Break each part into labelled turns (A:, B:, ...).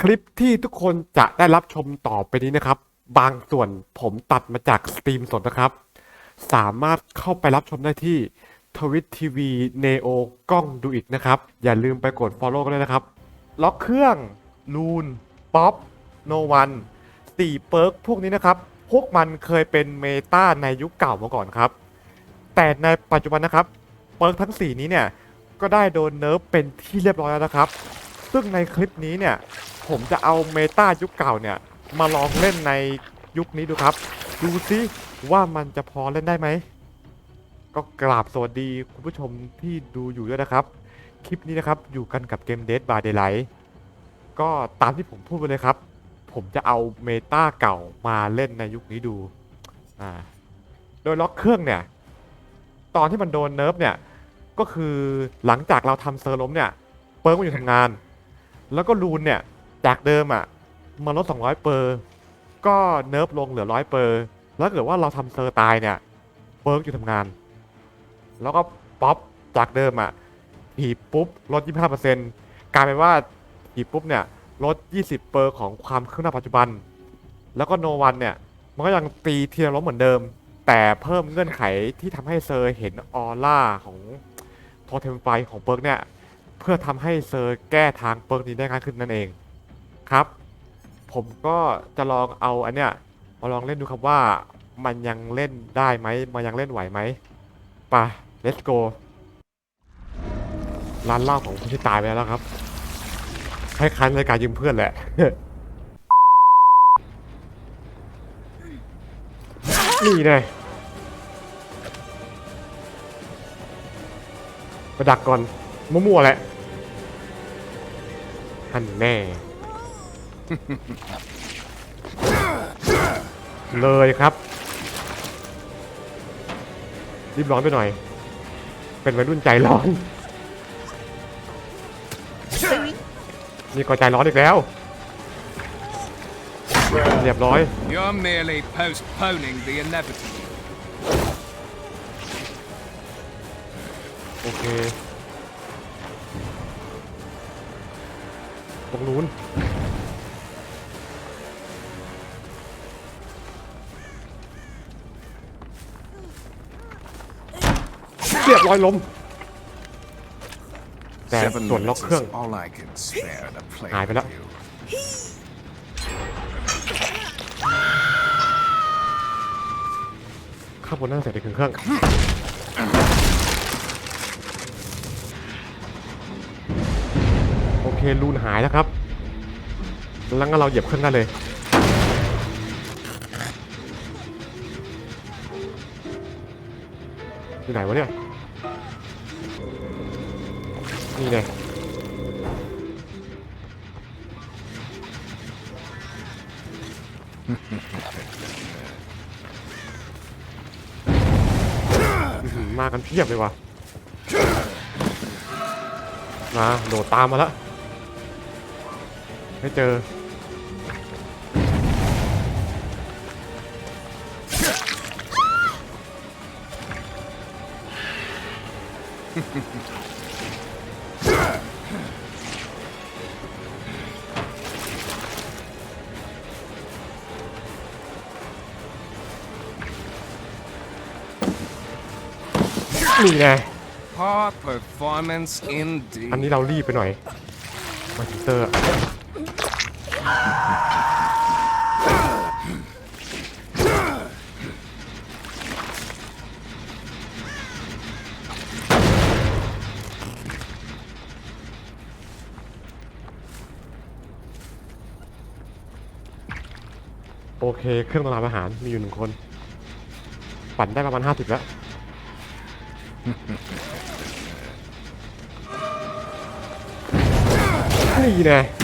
A: คลิปที่ทุกคนจะได้รับชมต่อไปนี้นะครับ บางส่วนผมตัดมาจากสตรีมสดนะครับ สามารถเข้าไปรับชมได้ที่ทวิตทีวีเนโอกล้องดูอีกนะครับ อย่าลืมไปกด Follow กันด้วยนะครับ ล็อกเครื่องลูนป๊อปโนวันสี่เปิร์กพวกนี้นะครับ พวกมันเคยเป็นเมตาในยุคเก่ามาก่อนครับ แต่ในปัจจุบันนะครับ เปิร์กทั้ง 4 นี้เนี่ย ก็ได้โดนเนิร์ฟเป็นที่เรียบร้อยแล้วนะครับ ซึ่งในคลิปนี้เนี่ย ผมจะเอาเมตายุคเก่าเนี่ย มาลองเล่นในยุคนี้ดูครับ ดูซิว่ามันจะพอเล่นได้ไหม ก็กราบสวัสดีคุณผู้ชมที่ดูอยู่ด้วยนะครับ คลิปนี้นะครับอยู่กันกับเกม Dead by Daylight ก็ตามที่ผมพูดไปเลยครับ ผมจะเอาเมตาเก่ามาเล่นในยุคนี้ดู อ่า โดยล็อกเครื่องเนี่ย ตอนที่มันโดนเนิร์ฟเนี่ย ก็คือหลังจากเราทำเซอร์ล้มเนี่ย เปิร์กมันอยู่ทำงาน แล้วก็รูนเนี่ย จากเดิมอะ มันลด 200 เปอร์ ก็เนิร์ฟลงเหลือ100เปอร์ แล้วเกิดว่าเราทำเซอร์ตายเนี่ย เปิร์กอยู่ทำงาน แล้วก็ป๊อปจากเดิมอะถีบปุ๊บลด 25%กลายเป็นว่าถีบปุ๊บเนี่ยลด 20 เปอร์ของความคืบหน้าปัจจุบัน แล้วก็โนวันเนี่ย มันก็ยังตีทีละล้มเหมือนเดิม แต่เพิ่มเงื่อนไขที่ทำให้เซอร์เห็นออร่าของ โทเทมไฟของเปิร์กเนี่ย เพื่อทำให้เซอร์แก้ทางเปิร์กนี้ได้ง่ายขึ้นนั่นเองครับ ผมก็จะลองเอาอันเนี้ยมาลองเล่นดูครับว่ามันยังเล่นได้ไหมมันยังเล่นไหวไหมไปะ let's go ร้านเหล้าของคนที่ตายไปแล้วครับคล้ายๆรายการยืมเพื่อนแหละนี่ไง ระดักก่อน มั่วๆแหละฮันแน่ เลยครับ รีบร้อนไปหน่อย เป็นวัยรุ่นใจร้อนมีก็ใจร้อนอีกแล้ว เรียบร้อย
B: You're merely postponing the inevitable.
A: ตรงนู้นเรียบร้อยล้มแต่
B: Seven
A: ส่วนล็อก
B: minutes
A: เครื่อง
B: is all I can spare to play
A: หายไปแล้ว
B: with you.
A: ข้างบนน่าจะเสร็จในเครื่อง เครูนหายแล้วครับ แล้วงั้นเราเหยียบเครื่องได้เลย อยู่ไหนวะเนี่ย นี่ไงมากันเพียบเลยว่ะมาโดดตามมาแล้ว ไม่เจอ นี่ไง
B: Poor performance indeed.
A: อันนี้เรารีบไปหน่อยมาถึงเตอร์อะ โอเค เครื่องตลาอาหารมีอยู่หนึ่งคน ปั่นได้ประมาณ50แล้ว นี่แน่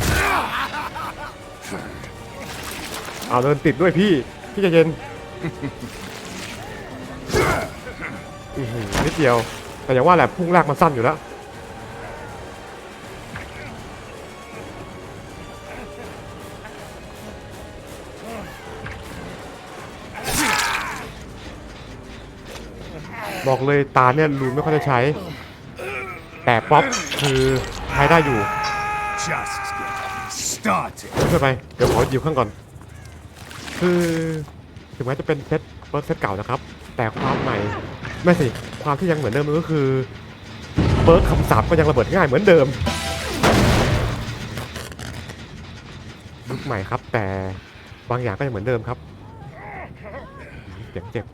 A: เอาเดินติดด้วยพี่ พี่ใจเย็นอื้อหือนิดเดียว แต่อย่างว่าแหละพุ่งแรกมันสั้นอยู่แล้ว บอกเลยตาเนี่ยรูนไม่ค่อยได้ใช้ แต่ป๊อปคือใช้ได้อยู่
B: Just getting started.
A: ช่วยไป เดี๋ยวขอหยิบเครื่องก่อน คือถึงแม้จะเป็นเซตเปิร์กเซตเก่านะครับ แต่ความใหม่ไม่สิความที่ยังเหมือนเดิมมันก็คือเปิร์กคำสาปก็ยังระเบิดง่ายเหมือนเดิมยุคใหม่ครับ แต่บางอย่างก็ยังเหมือนเดิมครับเสียงเจ็บ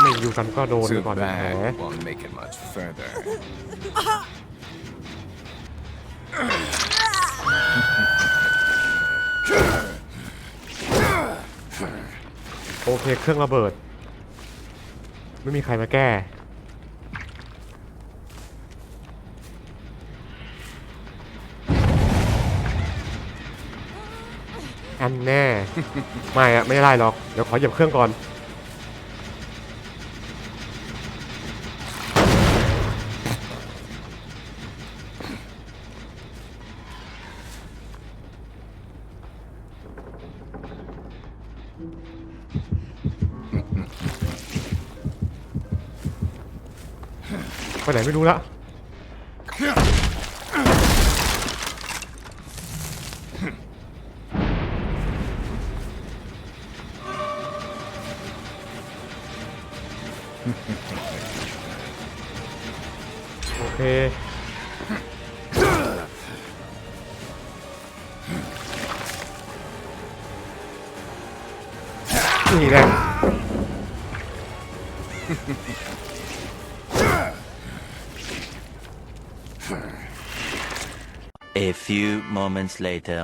A: ไม่อยู่กันก็โดน
B: Too
A: ก่อนแผล
B: bad. Won't make it much further.
A: โอเคเครื่องระเบิด ไม่มีใครมาแก้ อันแน่ ไม่อะไม่ได้หรอก เดี๋ยวขอเหยียบเครื่องก่อน ไปไหนไม่รู้ละโอเคนี่แหละ
C: A few moments later.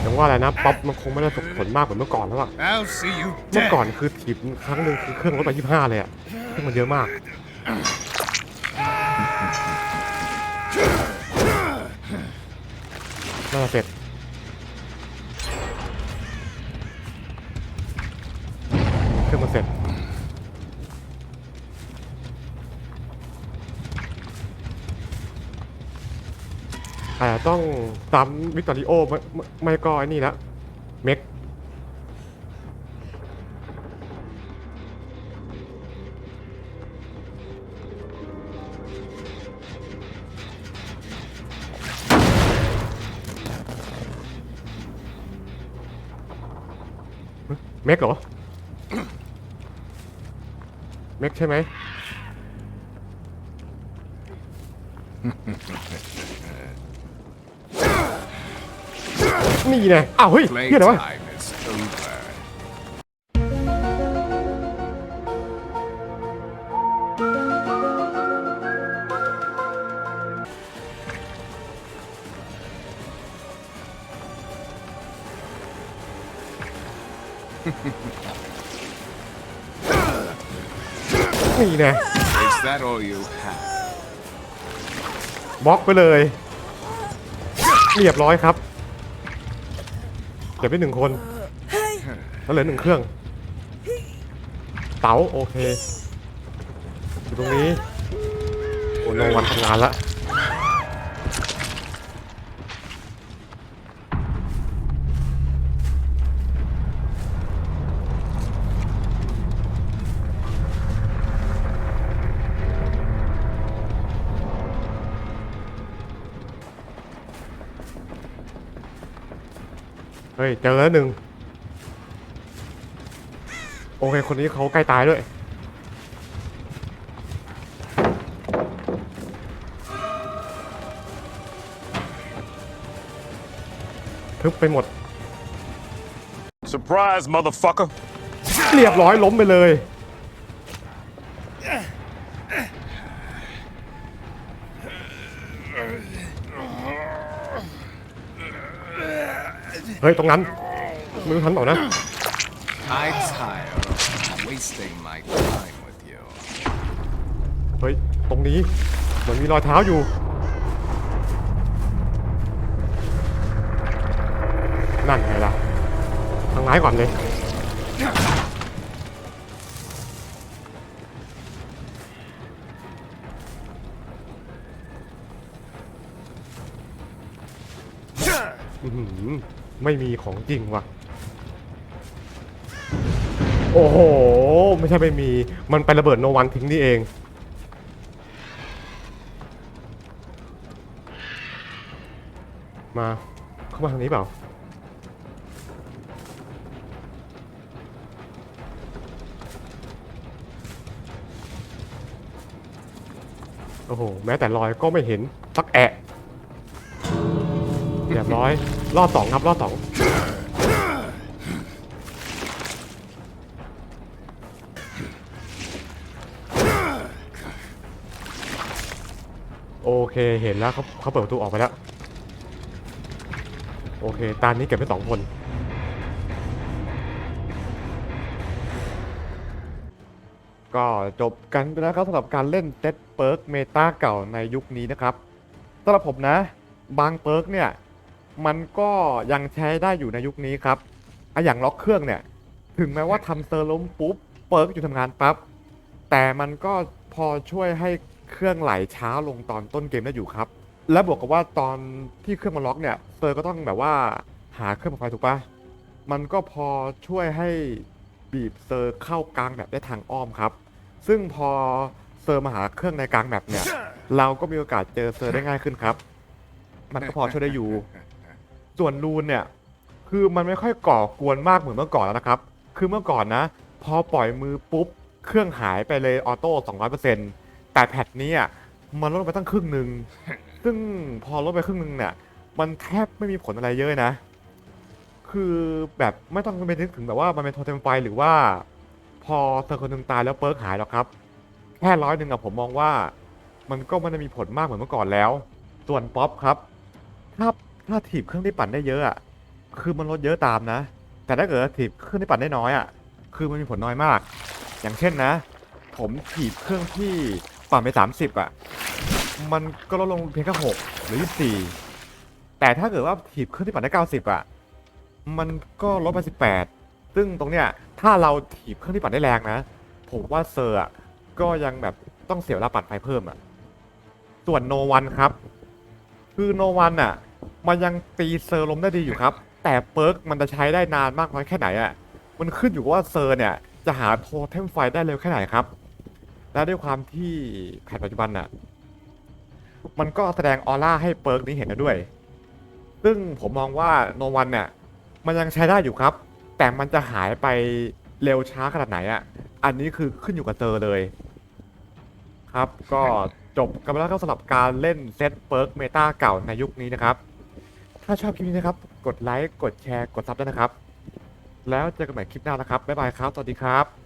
A: อย่างว่าอะไรนะป๊อปมันคงไม่ได้ส่งผลมากเหมือนเมื่อก่อนแล้วอะ
B: I'll see you
A: เมื่อ
B: dead.
A: ก่อนคือถีบครั้งหนึ่งคือเครื่องลดไปยี่ห้าเลยอะซึ่งมันเยอะมาก น่าจะเสร็จ แต่ต้องซ้ำวิกตอริโอไม่ไม่ไม่ก็ไอ้นี่ละเม็กเม็กเหรอ เม็กใช่ไหม นี่ไงอ้าวเฮ้ยเฮียอะไรวะ
B: Playtime is over.
A: นี่ไง
B: Is that all you have?
A: บล็อกไปเลย เรียบร้อยครับเหลือไปหนึ่งคนแล้วเหลือหนึ่งเครื่อง เต๋าโอเคอยู่ตรงนี้โอ้โนวันทำงานละ ฮ้ยเจอแล้วหนึ่งโอเคคนนี้เขาใกล้ตายด้วยทึบไปหมด
D: Surprise, motherfucker.
A: เรียบร้อยล้มไปเลย เฮ้ยตรงนั้นมือทันเปล่านะ
B: I tire of wasting my time with you.
A: เฮ้ยตรงนี้เหมือนมีรอยเท้าอยู่ นั่นไงล่ะทางร้ายก่อนเลยอื้อหือ ไม่มีของจริงว่ะ โอ้โห ไม่ใช่ไม่มี มันไประเบิดโนวันทิ้งนี่เอง มาเข้ามาทางนี้เปล่า โอ้โห แม้แต่รอยก็ไม่เห็นสักแอะ เรียบร้อย รอบสองครับ รอบสองโอเค เห็นแล้วเขาเขาเปิดประตูออกไปแล้ว โอเค ตานนี้เก็บไปสองคน ก็จบกันไปแล้วครับสำหรับการเล่นเซตเปิร์กเมตาเก่าในยุคนี้นะครับสำหรับผมนะ บางเปิร์กเนี่ย มันก็ยังใช้ได้อยู่ในยุคนี้ครับอะอย่างล็อกเครื่องเนี่ย ถึงแม้ว่าทำเซอร์ล้มปุ๊บเปิร์กอยู่ทำงานปั๊บ แต่มันก็พอช่วยให้เครื่องไหลช้าลงตอนต้นเกมได้อยู่ครับ และบวกกับว่าตอนที่เครื่องมันล็อกเนี่ยเซอร์ก็ต้องแบบว่าหาเครื่องปรับไฟถูกปะมันก็พอช่วยให้บีบเซอร์เข้ากลางแบบได้ทางอ้อมครับ ซึ่งพอเซอร์มาหาเครื่องในกลางแบบเนี่ย เราก็มีโอกาสเจอเซอร์ได้ง่ายขึ้นครับ มันก็พอช่วยได้อยู่ ส่วนรูนเนี่ยคือมันไม่ค่อยก่อกวนมากเหมือนเมื่อก่อนแล้วนะครับ คือเมื่อก่อนนะ พอปล่อยมือปุ๊บ เครื่องหายไปเลยออโต้200%แต่แพทนี้อะมันลดไปตั้งครึ่งหนึ่งซึ่งพอลดไปครึ่งหนึ่งเนี่ย มันแทบไม่มีผลอะไรเยอะนะ คือแบบไม่ต้องไปนึกถึงแบบว่ามันเป็นโทเทมไฟหรือว่า พอเซอคนหนึ่งตายแล้วเปิร์กหายหรอกครับ แค่ร้อยหนึ่งอะผมมองว่า มันก็ไม่ได้มีผลมากเหมือนเมื่อก่อนแล้ว ส่วนป๊อปครับถ้า ถ้าถีบเครื่องที่ปั่นได้เยอะอะคือมันลดเยอะตามนะ แต่ถ้าเกิดถีบเครื่องที่ปั่นได้น้อยอะคือมันมีผลน้อยมาก อย่างเช่นนะ ผมถีบเครื่องที่ปั่นไป 30อะมันก็ลดลงเพียงแค่หกหรือ24แต่ถ้าเกิดว่าถีบเครื่องที่ปั่นได้ 90อะมันก็ลดไป 18 ซึ่งตรงเนี้ยถ้าเราถีบเครื่องที่ปั่นได้แรงนะ ผมว่าเซอร์อะก็ยังแบบต้องเสียเวลาปั่นไฟเพิ่มอะส่วนโนวันครับ คือโนวันอะ มันยังตีเซอร์ล้มได้ดีอยู่ครับ แต่เปิร์กมันจะใช้ได้นานมากน้อยแค่ไหนอะมันขึ้นอยู่ว่าเซอร์เนี่ยจะหาโทเทมไฟได้เร็วแค่ไหนครับ และด้วยความที่แพทปัจจุบันน่ะมันก็แสดงออร่าให้เปิร์กนี้เห็นแล้วด้วย ซึ่งผมมองว่าโนวันเนี่ยมันยังใช้ได้อยู่ครับ แต่มันจะหายไปเร็วช้าขนาดไหนอะ อันนี้คือขึ้นอยู่กับเซอร์เลย ครับก็จบกันไปแล้วครับสำหรับการเล่นเซตเปิร์กเมตาเก่าในยุคนี้นะครับ ถ้าชอบคลิปนี้นะครับ กดไลค์ กดแชร์ กดซับด้วยนะครับ แล้วเจอกันใหม่คลิปหน้านะครับ บ๊ายบายครับ สวัสดีครับ